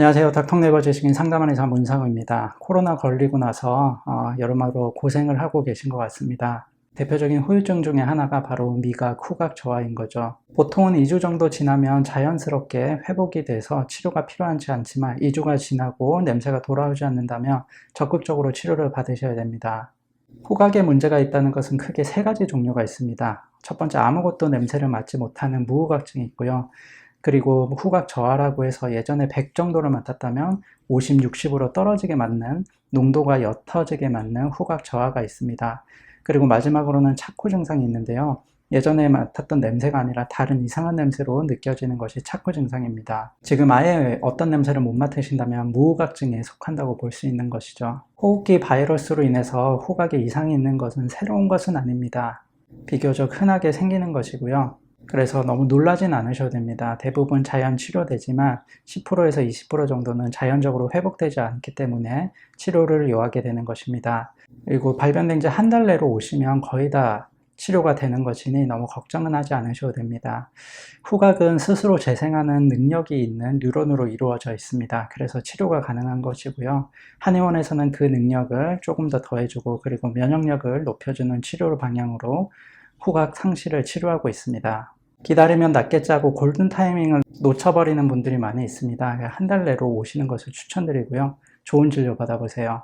안녕하세요. 닥통네버 제식인 상담원 의사 문상우입니다. 코로나 걸리고 나서 어, 여러모로 고생을 하고 계신 것 같습니다. 대표적인 후유증 중에 하나가 바로 미각, 후각 저하인 거죠. 보통은 2주 정도 지나면 자연스럽게 회복이 돼서 치료가 필요하지 않지만 2주가 지나고 냄새가 돌아오지 않는다면 적극적으로 치료를 받으셔야 됩니다. 후각에 문제가 있다는 것은 크게 세 가지 종류가 있습니다. 첫 번째, 아무것도 냄새를 맡지 못하는 무후각증이 있고요. 그리고 후각 저하라고 해서 예전에 100 정도를 맡았다면 50, 60으로 떨어지게 맞는 농도가 옅어지게 맞는 후각 저하가 있습니다. 그리고 마지막으로는 차코 증상이 있는데요. 예전에 맡았던 냄새가 아니라 다른 이상한 냄새로 느껴지는 것이 차코 증상입니다. 지금 아예 어떤 냄새를 못 맡으신다면 무후각증에 속한다고 볼 수 있는 것이죠. 호흡기 바이러스로 인해서 후각에 이상이 있는 것은 새로운 것은 아닙니다. 비교적 흔하게 생기는 것이고요. 그래서 너무 놀라진 않으셔도 됩니다. 대부분 자연 치료되지만 10%에서 20% 정도는 자연적으로 회복되지 않기 때문에 치료를 요하게 되는 것입니다. 그리고 발병된 지 한 달 내로 오시면 거의 다 치료가 되는 것이니 너무 걱정은 하지 않으셔도 됩니다. 후각은 스스로 재생하는 능력이 있는 뉴런으로 이루어져 있습니다. 그래서 치료가 가능한 것이고요. 한의원에서는 그 능력을 조금 더 더해주고 그리고 면역력을 높여주는 치료 방향으로 후각 상실을 치료하고 있습니다. 기다리면 낫겠지 하고 골든 타이밍을 놓쳐버리는 분들이 많이 있습니다. 한 달 내로 오시는 것을 추천드리고요. 좋은 진료 받아보세요.